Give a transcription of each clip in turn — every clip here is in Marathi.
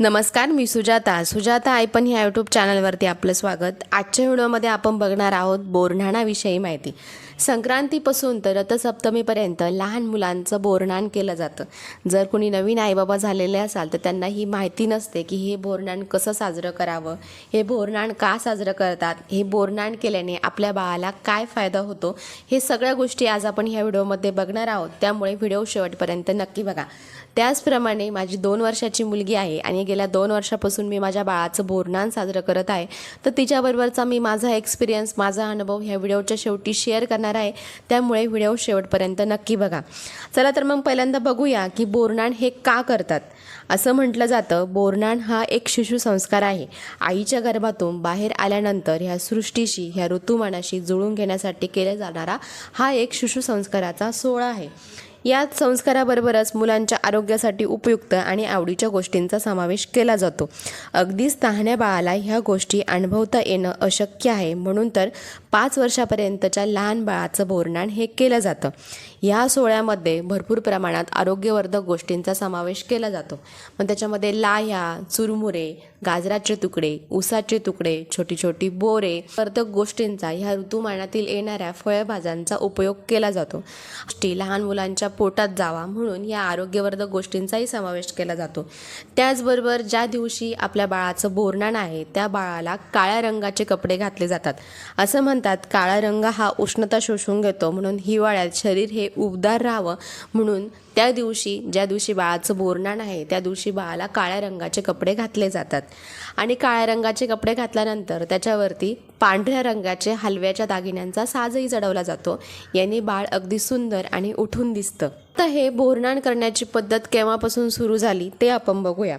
नमस्कार मी सुजाता. सुजाता आयपन ह्या यूट्यूब चॅनलवरती आपलं स्वागत. आजच्या व्हिडिओमध्ये आपण बघणार आहोत बोरन्हाणाविषयी माहिती. संक्रांतीपासून तर रथसप्तमीपर्यंत लहान मुलांचं बोरणान केलं जातं. जर कोणी नवीन आईबाबा झालेले असाल तर त्यांना ही माहिती नसते की हे बोरणान कसं साजरं करावं हे बोरणान का साजरं करतात हे बोरणान केल्याने आपल्या बाळाला काय फायदा होतो हे सगळ्या गोष्टी आज आपण ह्या व्हिडिओमध्ये बघणार आहोत. त्यामुळे व्हिडिओ शेवटपर्यंत नक्की बघा. त्याचप्रमाणे माझी दोन वर्षाची मुलगी आहे आणि गेल्या दोन वर्षापासून मी माझ्या बाळाचं बोरणान साजरं करत आहे. तर तिच्याबरोबरचा मी माझा एक्सपिरियन्स माझा अनुभव ह्या व्हिडिओच्या शेवटी शेअर करणार आहे त्यामुळे व्हिडिओ शेवटपर्यंत नक्की बघा. चला तर मग पहिल्यांदा बघूया की बोरनाण हे का करतात. असं म्हटलं जातं बोरनाण हा एक शिशु संस्कार आहे. आईच्या गर्भातून बाहेर आल्यानंतर ह्या सृष्टीशी ह्या ऋतुमानाशी जुळून घेण्यासाठी केला जाणारा हा एक शिशु संस्काराचा सोहळा आहे. या संस्काराबरोबरच मुलांच्या आरोग्यासाठी उपयुक्त आणि आवडीच्या गोष्टींचा समावेश केला जातो. अगदीच तहाण्या बाळाला ह्या गोष्टी अनुभवता येणं अशक्य आहे. म्हणून तर पाच वर्षापर्यंतच्या लहान बाळाचं बोरणाण हे केलं जातं. ह्या सोहळ्यामध्ये भरपूर प्रमाणात आरोग्यवर्धक गोष्टींचा समावेश केला जातो. मग त्याच्यामध्ये लाह्या चुरमुरे गाजराचे तुकडे ऊसाचे तुकडे छोटी छोटी बोरे वर्धक गोष्टींचा ह्या ऋतुमानातील येणाऱ्या फळभाज्यांचा उपयोग केला जातो. लहान मुलांच्या पोटात जावा म्हणून या आरोग्यवर्धक गोष्टींचाही समावेश केला जातो. त्याचबरोबर ज्या दिवशी आपल्या बाळाचं बोरणाण आहे त्या बाळाला काळ्या रंगाचे कपडे घातले जातात. असं म्हणतात काळा रंग हा उष्णता शोषून घेतो म्हणून हिवाळ्यात शरीर हे उबदार राहावं म्हणून त्या दिवशी ज्या दिवशी बाळाचं बोरणाण आहे त्या दिवशी बाळाला काळ्या रंगाचे कपडे घातले जातात. आणि काळ्या रंगाचे कपडे घातल्यानंतर त्याच्यावरती पांढऱ्या रंगाचे हलव्याच्या दागिन्यांचा साजही जडवला जातो. याने बाळ अगदी सुंदर आणि उठून दिसतं. आता हे बोरणाण करण्याची पद्धत केव्हापासून सुरू झाली ते आपण बघूया.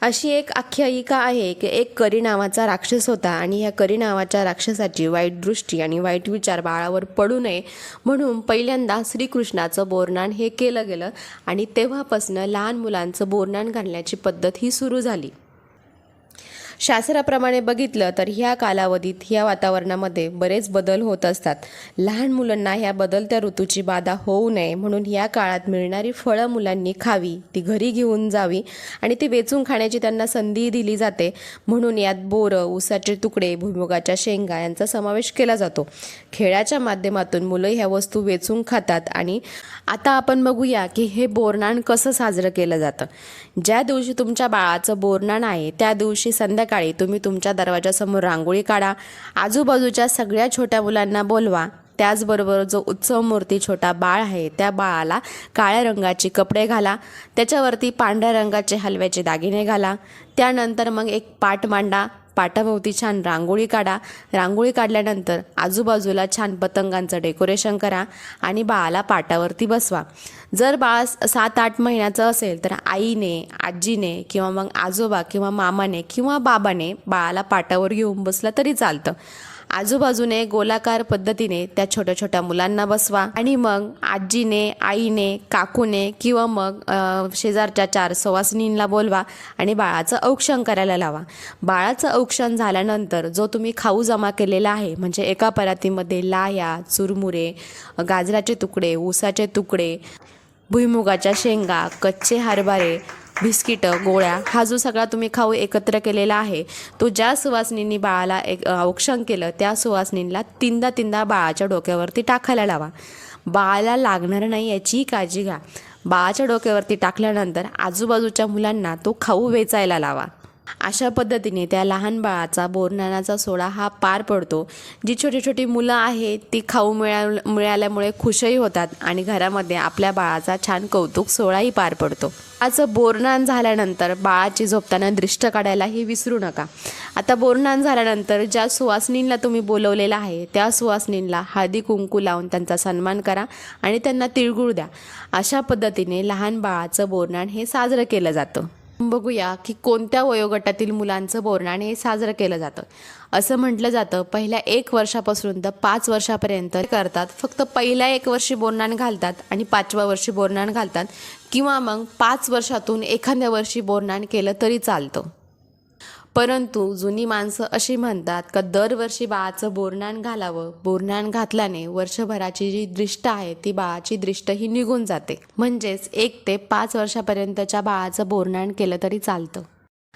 अशी एक आख्यायिका आहे की एक करी नावाचा राक्षस होता आणि ह्या करी नावाच्या राक्षसाची वाईट दृष्टी आणि वाईट विचार बाळावर पडू नये म्हणून पहिल्यांदा श्रीकृष्णाचं बोरणाण हे केलं गेलं आणि तेव्हापासनं लहान मुलांचं बोरणाण घालण्याची पद्धत ही सुरू झाली. शास्त्राप्रमाणे बघितलं तर ह्या कालावधीत ह्या वातावरणामध्ये बरेच बदल होत असतात. लहान मुलांना ह्या बदलत्या ऋतूची बाधा होऊ नये म्हणून ह्या काळात मिळणारी फळं मुलांनी खावी ती घरी घेऊन जावी आणि ती वेचून खाण्याची त्यांना संधी दिली जाते. म्हणून यात बोरं ऊसाचे तुकडे भुईमुगाच्या शेंगा यांचा समावेश केला जातो. खेळाच्या माध्यमातून मुलं ह्या वस्तू वेचून खातात आणि आता आपण बघूया की हे बोरनाण कसं साजरं केलं जातं. ज्या दिवशी तुमच्या बाळाचं बोरनाण आहे त्या दिवशी संध्याकाळी तुम्ही तुमच्या दरवाजासमोर रांगोळी काढा. आजूबाजूच्या सगळ्या छोट्या मुलांना बोलवा. त्याचबरोबर जो उत्सव मूर्ती छोटा बाळ आहे त्या बाळाला काळ्या रंगाचे कपडे घाला. त्याच्यावरती पांढऱ्या रंगाचे हलव्याचे दागिने घाला. त्यानंतर मग एक पाट मांडा. पाटाभोवती छान रांगोळी काढा. रांगोळी काढल्यानंतर आजूबाजूला छान पतंगांचं डेकोरेशन करा आणि बाळाला पाटावरती बसवा. जर बाळ सात आठ महिन्याचं असेल तर आईने आजीने किंवा मग आजोबा किंवा मामाने किंवा बाबाने बाळाला पाटावर घेऊन बसलं तरी चालतं. आजूबाजूने गोलाकार पद्धतीने त्या छोट्या छोट्या मुलांना बसवा. आणि मग आजीने आईने काकूने किंवा मग शेजारच्या चार सवासिनींना बोलवा आणि बाळाचं औक्षण करायला लावा. बाळाचं औक्षण झाल्यानंतर जो तुम्ही खाऊ जमा केलेला आहे म्हणजे एका परातीमध्ये लाह्या चुरमुरे गाजराचे तुकडे ऊसाचे तुकडे भुईमुगाच्या शेंगा कच्चे हरभरे बिस्किटं गोळ्या हा जो सगळा तुम्ही खाऊ एकत्र केलेला आहे तो ज्या सुवासिनींनी बाळाला एक औक्षण केलं त्या सुवासनींना तीनदा तीनदा बाळाच्या डोक्यावरती टाकायला लावा. बाळाला लागणार नाही याची काळजी घ्या. बाळाच्या डोक्यावरती टाकल्यानंतर आजूबाजूच्या मुलांना तो खाऊ वेचायला लावा. अशा पद्धतीने त्या लहान बाळाचा बोरनानाचा सोहळा हा पार पडतो. जी छोटी छोटी मुलं आहेत ती खाऊ मिळा मिळाल्यामुळे खुशही होतात आणि घरामध्ये आपल्या बाळाचा छान कौतुक सोहळाही पार पडतो. आजचं बोरनान झाल्यानंतर बाळाची झोपताना दृष्ट काढायलाही विसरू नका. आता बोरनान झाल्यानंतर ज्या सुवासिनींना तुम्ही बोलवलेलं आहे त्या सुवासनींना हळदी कुंकू लावून त्यांचा सन्मान करा आणि त्यांना तिळगुळ द्या. अशा पद्धतीने लहान बाळाचं बोरनान हे साजरं केलं जातं. बघूया की कोणत्या वयोगटातील मुलांचं बोरणाने हे साजरं केलं जातं. असं म्हटलं जातं पहिल्या एक वर्षापासून तर पाच वर्षापर्यंत करतात. फक्त पहिल्या एक वर्षी बोरणाण घालतात आणि पाचव्या वर्षी बोरणाण घालतात. किंवा मग पाच वर्षातून एखाद्या वर्षी बोरणाण केलं तरी चालतं. परंतु जुनी माणसं अशी म्हणतात का दरवर्षी बाळाचं बोरणान घालावं बोरणान घातल्याने वर्षभराची जी दृष्ट आहे ती बाळाची दृष्ट ही निघून जाते. म्हणजेच एक ते पाच वर्षापर्यंतच्या बाळाचं बोरणान केलं तरी चालतं.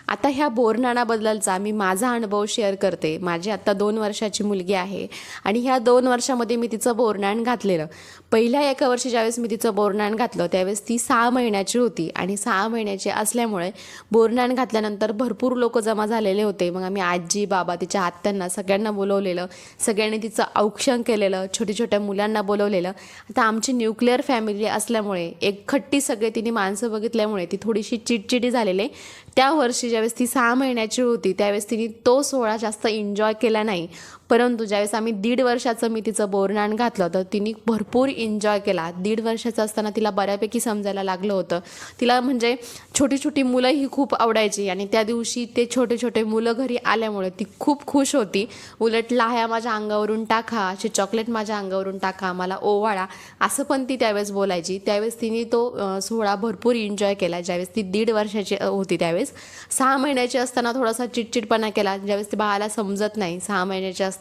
आता ह्या बोरनाणाबद्दलचा मी माझा अनुभव शेअर करते. माझी आत्ता दोन वर्षाची मुलगी आहे आणि ह्या दोन वर्षामध्ये मी तिचं बोरनाण घातलेलं. पहिल्या एका वर्षी ज्यावेळेस मी तिचं बोरनाण घातलं त्यावेळेस ती सहा महिन्याची होती आणि सहा महिन्याची असल्यामुळे बोरनाण घातल्यानंतर भरपूर लोक जमा झालेले होते. मग आम्ही आजी बाबा तिच्या आत्यांना सगळ्यांना बोलवलेलं सगळ्यांनी तिचं औक्षण केलेलं छोट्या छोट्या मुलांना बोलवलेलं. आता आमची न्यूक्लिअर फॅमिली असल्यामुळे एक खट्टी सगळे तिने माणसं बघितल्यामुळे ती थोडीशी चिडचिडी झालेली. त्या वर्षी ज्यावेळेस ती सहा महिन्याची होती त्यावेळेस तिने तो सोहळा जास्त एन्जॉय केला नाही. परंतु ज्यावेळेस आम्ही दीड वर्षाचं मी तिचं बोरनाण घातलं तर तिने भरपूर एन्जॉय केला. दीड वर्षाचं असताना तिला बऱ्यापैकी समजायला लागलं होतं. तिला म्हणजे छोटी छोटी मुलं ही खूप आवडायची आणि त्या दिवशी ते छोटे छोटे मुलं घरी आल्यामुळे ती खूप खुश होती. उलट लाह्या माझ्या अंगावरून टाका असे चॉकलेट माझ्या अंगावरून टाका मला ओवाळा असं पण ती त्यावेळेस बोलायची. त्यावेळेस तिने तो सोहळा भरपूर एन्जॉय केला. ज्यावेळेस ती दीड वर्षाची होती त्यावेळेस. सहा महिन्याची असताना थोडासा चिडचिडपणा केला. ज्यावेळेस ती बाळाला समजत नाही सहा महिन्याचे असताना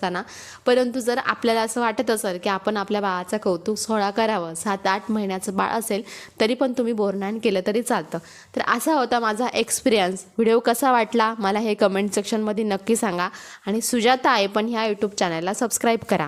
परंतु जर आपल्याला असं वाटत असेल की आपण आपल्या बाळाचा कौतुक सोहळा करावं सात आठ महिन्याचं बाळ असेल तरी पण तुम्ही बोरनाण केलं तरी चालतं. तर असा होता माझा एक्सपिरियन्स व्हिडिओ कसा वाटला मला हे कमेंट सेक्शनमध्ये नक्की सांगा. आणि सुजाता आहे पण ह्या यूट्यूब चॅनलला सबस्क्राईब करा.